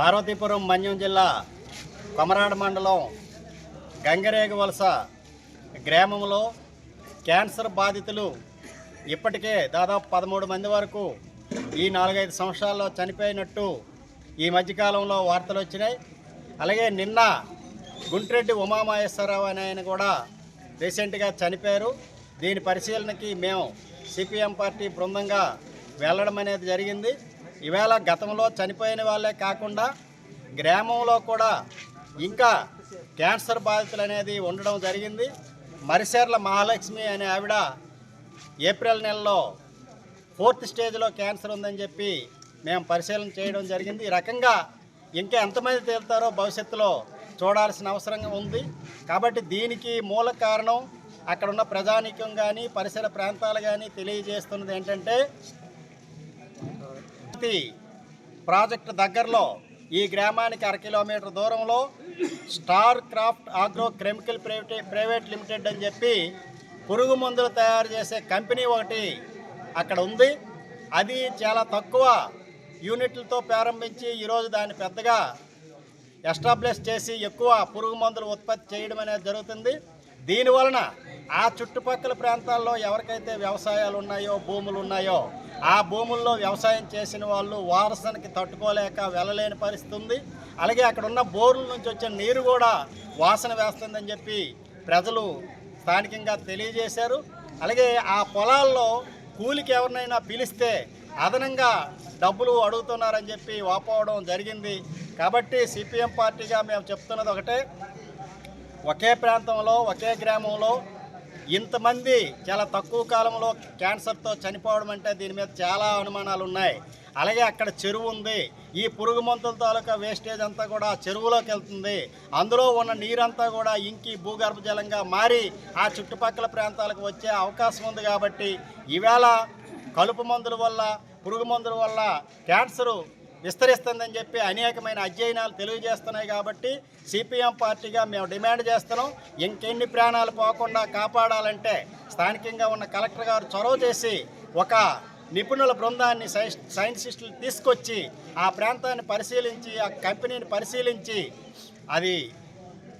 పార్వతీపురం మన్యం జిల్లా కొమరాడ మండలం గంగరేగ వలస గ్రామంలో క్యాన్సర్ బాధితులు ఇప్పటికే దాదాపు పదమూడు మంది వరకు ఈ నాలుగైదు సంవత్సరాల్లో చనిపోయినట్టు ఈ మధ్యకాలంలో వార్తలు వచ్చినాయి. అలాగే నిన్న గుంటిరెడ్డి ఉమామహేశ్వరరావు అనే ఆయన కూడా రీసెంట్గా చనిపోయారు. దీని పరిశీలనకి మేము సిపిఎం పార్టీ బృందంగా వెళ్ళడం అనేది జరిగింది. ఈవేళ గతంలో చనిపోయిన వాళ్ళే కాకుండా గ్రామంలో కూడా ఇంకా క్యాన్సర్ బాధితులు అనేది ఉండడం జరిగింది. మరిసేర్ల మహాలక్ష్మి అనే ఆవిడ ఏప్రిల్ నెలలో ఫోర్త్ స్టేజ్లో క్యాన్సర్ ఉందని చెప్పి మేము పరిశీలన చేయడం జరిగింది. ఈ రకంగా ఇంకా ఎంతమంది తేలుతారో భవిష్యత్తులో చూడాల్సిన అవసరం ఉంది. కాబట్టి దీనికి మూల కారణం అక్కడ ఉన్న ప్రజానీకం కానీ పరిసర ప్రాంతాలు కానీ తెలియజేస్తున్నది ఏంటంటే ఈ ప్రాజెక్టు దగ్గరలో ఈ గ్రామానికి అర కిలోమీటర్ దూరంలో star craft agro chemical private private limited అని చెప్పి పురుగు మందులు తయారు చేసే కంపెనీ ఒకటి అక్కడ ఉంది. అది చాలా తక్కువ యూనిట్లతో ప్రారంభించి ఈరోజు దాన్ని పెద్దగా ఎస్టాబ్లిష్ చేసి ఎక్కువ పురుగు మందులు ఉత్పత్తి చేయడం అనేది జరుగుతుంది. దీనివలన ఆ చుట్టుపక్కల ప్రాంతాల్లో ఎవరికైతే వ్యవసాయాలు ఉన్నాయో భూములు ఉన్నాయో ఆ భూముల్లో వ్యవసాయం చేసిన వాళ్ళు వారసనకి తట్టుకోలేక వెళ్ళలేని పరిస్థితి ఉంది అలాగే అక్కడ ఉన్న బోర్ల నుంచి వచ్చే నీరు కూడా వాసన వేస్తుందని చెప్పి ప్రజలు స్థానికంగా తెలియజేశారు. అలాగే ఆ పొలాల్లో కూలికి ఎవరినైనా పిలిస్తే అదనంగా డబ్బులు అడుగుతున్నారని చెప్పి వాపోవడం జరిగింది. కాబట్టి సిపిఎం పార్టీగా మేము చెప్తున్నది ఒకటే. ఒకే ప్రాంతంలో ఒకే గ్రామంలో ఇంతమంది చాలా తక్కువ కాలంలో క్యాన్సర్తో చనిపోవడం అంటే దీని మీద చాలా అనుమానాలు ఉన్నాయి. అలాగే అక్కడ చెరువు ఉంది. ఈ పురుగు మందుల తాలూకా వేస్టేజ్ అంతా కూడా చెరువులోకి వెళ్తుంది. అందులో ఉన్న నీరంతా కూడా ఇంకి భూగర్భ జలంగా మారి ఆ చుట్టుపక్కల ప్రాంతాలకు వచ్చే అవకాశం ఉంది కాబట్టి ఈవేళ కలుపు మందుల వల్ల పురుగు మందుల వల్ల క్యాన్సరు విస్తరిస్తుందని చెప్పి అనేకమైన అధ్యయనాలు తెలియజేస్తున్నాయి కాబట్టి సిపిఎం పార్టీగా మేము డిమాండ్ చేస్తున్నాం. ఇంకెన్ని ప్రాణాలు పోకుండా కాపాడాలంటే స్థానికంగా ఉన్న కలెక్టర్ గారు చొరవ చేసి ఒక నిపుణుల బృందాన్ని సైంటిస్టులు తీసుకొచ్చి ఆ ప్రాంతాన్ని పరిశీలించి ఆ కంపెనీని పరిశీలించి అది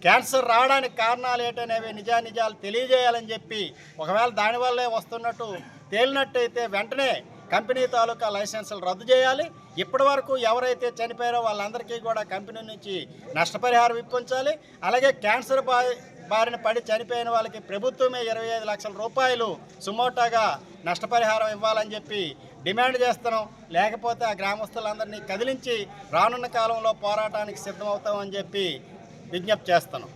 క్యాన్సర్ రావడానికి కారణాలు ఏంటనేవి నిజానిజాలు తెలియజేయాలని చెప్పి ఒకవేళ దానివల్లే వస్తున్నట్టు తేలినట్టయితే వెంటనే కంపెనీ తాలూకా లైసెన్సులు రద్దు చేయాలి. ఇప్పటి వరకు ఎవరైతే చనిపోయారో వాళ్ళందరికీ కూడా కంపెనీ నుంచి నష్టపరిహారం ఇప్పించాలి. అలాగే క్యాన్సర్ బా బారిన పడి చనిపోయిన వాళ్ళకి ప్రభుత్వమే ఇరవై ఐదు లక్షల రూపాయలు సుమోటాగా నష్టపరిహారం ఇవ్వాలని చెప్పి డిమాండ్ చేస్తున్నాం. లేకపోతే ఆ గ్రామస్తులందరినీ కదిలించి రానున్న కాలంలో పోరాటానికి సిద్ధమవుతామని చెప్పి విజ్ఞప్తి చేస్తున్నాం.